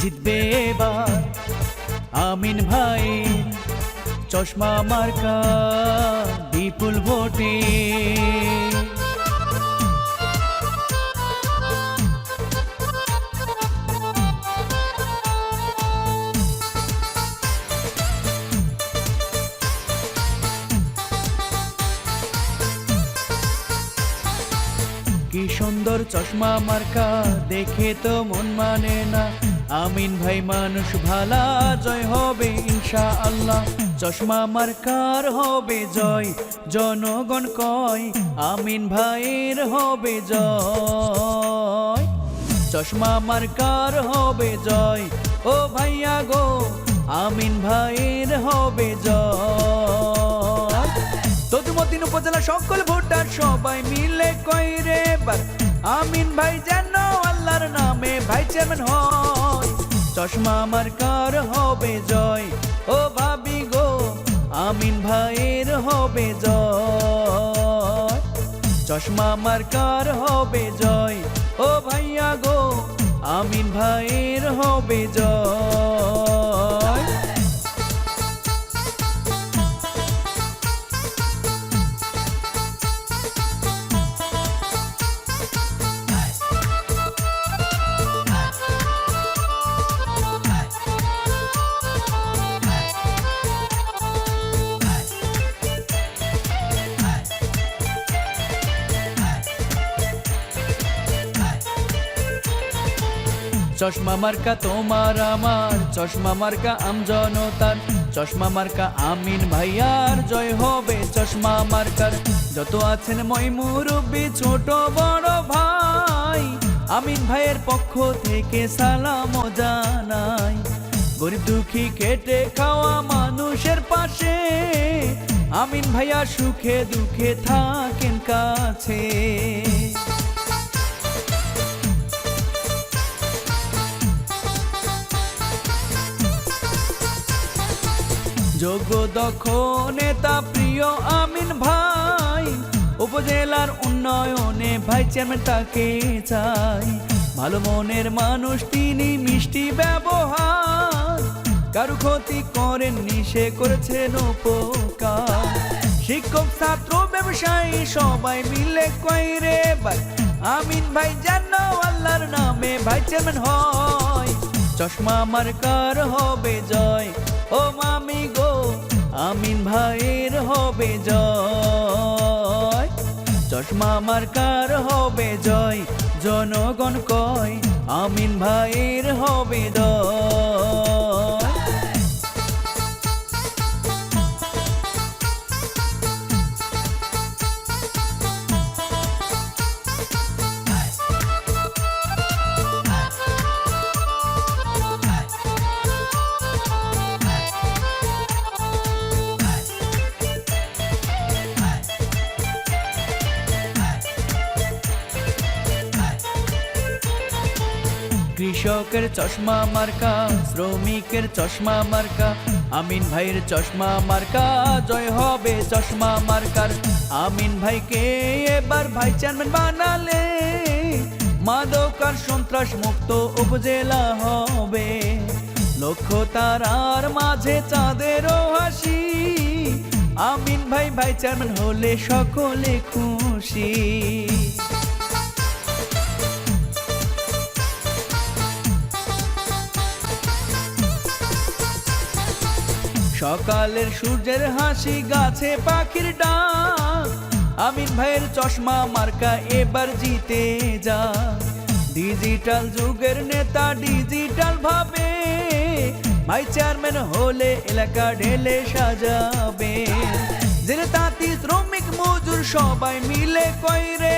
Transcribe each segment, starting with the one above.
জিতবে এবার। আমিন ভাই, চশমা মার্কা, বিপুল ভোটে। কি সুন্দর চশমা মার্কা, দেখে তো মন মানে না। আমিন ভাই মানুষ ভালা, জয় হবে ইনশা আল্লাহ চশমা মার্কার হবে জয়, জনগণ কয়, আমিন ভাইয়ের হবে জয়। চশমা মার্কার হবে জয়, ও ভাইয়া গো, আমিন ভাইয়ের হবে জয়। তদুমতিন উপজেলা সকল ভোটার সবাই মিলে কই রে আমিন ভাই যেন আল্লাহর নামে ভাই চেয়ারম্যান হয়। চশমা আমার কার হবে জয়। ও ভাবি গো, আমিন ভাইয়ের হবে জয়। চশমা আমার কার হবে জয়। ও ভাইয়া গো, আমিন ভাইয়ের হবে জয়। চশমা মার্কা তোমার আমার, চশমা মার্কা আমজনতার চশমা মার্কা আমিন ভাইয়ার, জয় হবে চশমা মার্কার। যত আছেন মই মুরব্বী, ছোট, বড় ভাই, আমিন ভাইয়ের পক্ষ থেকে সালাম জানাই। গরিব দুঃখী খেটে খাওয়া মানুষের পাশে, আমিন ভাইয়া সুখে দুঃখে থাকেন কাছে। যোগ্য দক্ষ নেতা প্রিয় আমিন ভাই। উপজেলার উন্নয়নে ভাই চেয়ারম্যান তাকে চাই। ভালো মনের মানুষ, তিনি মিষ্টি ব্যবহার। কারু ক্ষতি করেননি, সে করেছেন উপকার। শিক্ষক, ছাত্র, ব্যবসায়ী, সবাই মিলে কই রে ভাই। আমিন ভাই জানো আল্লাহর নামে ভাই চেয়ারম্যান হয়। চশমা আমার কার হবে জয়। ও মামি গো, আমিন ভাইয়ের হবে জয়। চশমা আমার কার হবে জয়, জনগণ কয়, আমিন ভাইয়ের হবে জয় কৃষকের চশমা মার্কা, শ্রমিকের চশমা মার্কা, আমিন ভাইয়ের চশমা মার্কা, জয় হবে চশমা মার্কার। আমিন ভাইকে এবার ভাই চেয়ারম্যান বানালে মাদক আর সন্ত্রাস মুক্ত উপজেলা হবে। লক্ষ্য তারার মাঝে চাঁদেরও হাসি, আমিন ভাই ভাই চেয়ারম্যান হলে সকলে খুশি। সকালের সূর্যের হাসি, গাছে পাখির ডাক। আমিন ভাইয়ের চশমা মার্কা এবার জিতে যা। ডিজিটাল যুগের নেতা ডিজিটাল ভাবে ভাই চেয়ারম্যান হলে এলাকা ঢেলে সাজাবে। জেনে তাঁতি, শ্রমিক, মজুর সবাই মিলে কই রে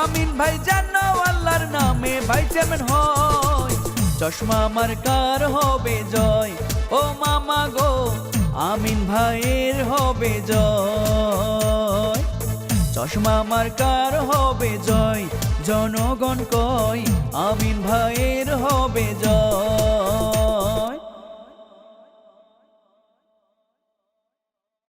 আমিন ভাই জানো আল্লাহর নামে ভাই চেয়ারম্যান হয়, চশমা আমার কার হবে জয়। ও মামা গো, আমিন ভাইয়ের হবে জয়। চশমা আমার কার হবে জয়, জনগণ কয়, আমিন ভাইয়ের হবে জয়।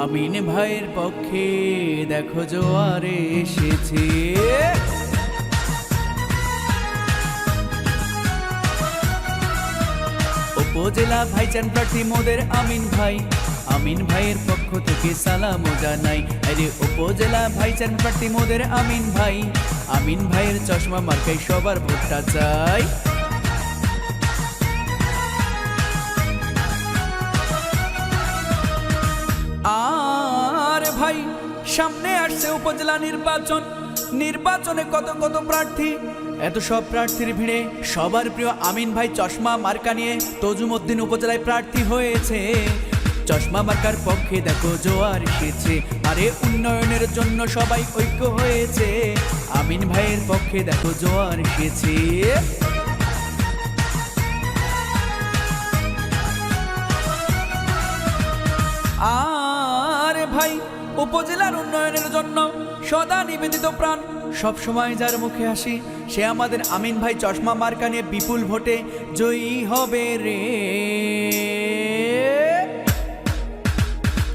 আমিন ভাইয়ের পক্ষে দেখো জোয়ারে এসেছে। উপজেলা ভাইচান প্রার্থী মোদের আমিন ভাই। আমিন ভাইয়ের পক্ষ থেকে সালাম জানাই। আরে উপজেলা ভাইচান প্রার্থী মোদের আমিন ভাই। আমিন ভাইয়ের চশমা মার্কাই সবার ভোটটা চাই। সামনে আসছে উপজেলা নির্বাচন। নির্বাচনে কত কত প্রার্থী? এত সব প্রার্থীর ভিড়ে সবার প্রিয় আমিন ভাই চশমা মার্কা নিয়ে তজুমুদ্দিন উপজেলায় প্রার্থী হয়েছে। চশমা মার্কার পক্ষে দেখো জোয়ার এসেছে। আরে উন্নয়নের জন্য সবাই ঐক্য হয়েছে। আমিন ভাইয়ের পক্ষে দেখো জোয়ার এসেছে। আর ভাই উপজেলার উন্নয়নের জন্য সদা নিবেদিত প্রাণ। সব সময় যার মুখে হাসি, সে আমাদের আমিন ভাই চশমা মার্কা নিয়ে বিপুল ভোটে জয়ী হবে রে।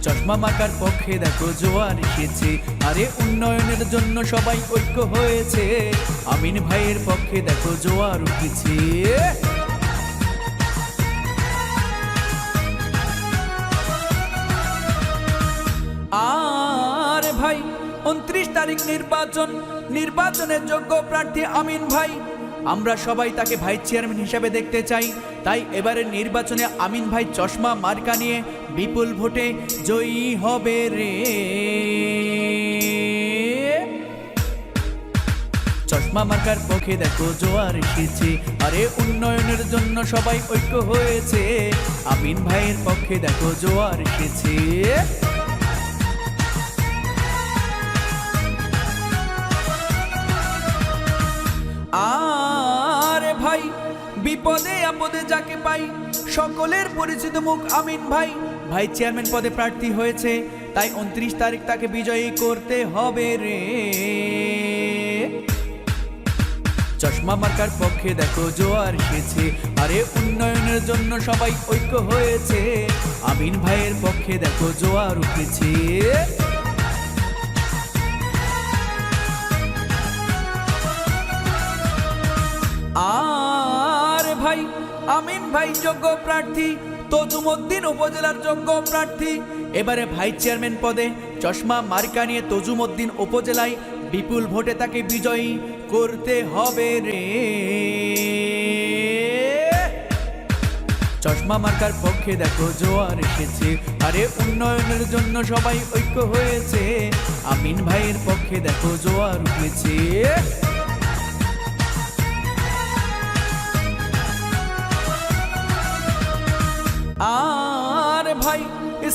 চশমা মার্কার পক্ষে দেখো জোয়ার এসেছে, আরে উন্নয়নের জন্য সবাই ঐক্য হয়েছে। আমিন ভাইয়ের পক্ষে দেখো জোয়ার উঠেছে। আর ভাই, উনত্রিশ তারিখ নির্বাচন, নির্বাচনের যোগ্য প্রার্থী আমিন ভাই। আমরা সবাই তাকে ভাই চেয়ারম্যান হিসাবে দেখতে চাই। তাই এবারে নির্বাচনে আমিন ভাই চশমা মার্কা নিয়ে বিপুল ভোটে জয়ী হবে রে। চশমা মার্কার পক্ষে দেখো জোয়ার এসেছে। আরে উন্নয়নের জন্য সবাই ঐক্য হয়েছে। আমিন ভাইয়ের পক্ষে দেখো জোয়ার এসেছে। আর ভাই, বিপদে আপদে যাকে পাই, সকলের পরিচিত মুখ আমিন ভাই। ভাই, চেয়ারম্যান পদে প্রার্থী হয়েছে, তাই উনত্রিশ তারিখ তাকে বিজয়ী করতে হবে রে। চশমা মার্কার পক্ষে দেখো জোয়ার এসেছে আরে উন্নয়নের জন্য সবাই ঐক্য হয়েছে। আমিন ভাইয়ের পক্ষে দেখো জোয়ার উঠেছে। আর ভাই, আমিন ভাই যোগ্য প্রার্থী, তজুমদ্দিন উপজেলার যোগ্য প্রার্থী। এবারে ভাই চেয়ারম্যান পদে চশমা মার্কা নিয়ে তজুমদ্দিন উপজেলায় বিপুল ভোটে তাকে বিজয়ী করতে হবে রে। চশমা মার্কার পক্ষে দেখো জোয়ার এসেছে। আরে উন্নয়নের জন্য সবাই ঐক্য হয়েছে। আমিন ভাইয়ের পক্ষে দেখো জোয়ার উঠেছে। আর ভাই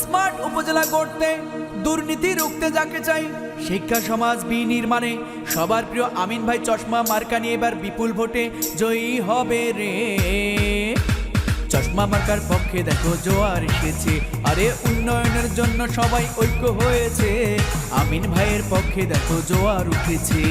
স্মার্ট উপজেলা করতে দুর্নীতি রুখতে যাকে চাই, শিক্ষা সমাজ বিনির্মাণে, সবার প্রিয় আমিন ভাই চশমা মার্কা নিয়ে এবার বিপুল ভোটে জয়ী হবে রে। চশমা মার্কার পক্ষে দেখো জোয়ার এসেছে, আরে উন্নয়নের জন্য সবাই ঐক্য হয়েছে, আমিন ভাইয়ের পক্ষে দেখো জোয়ার উঠেছে।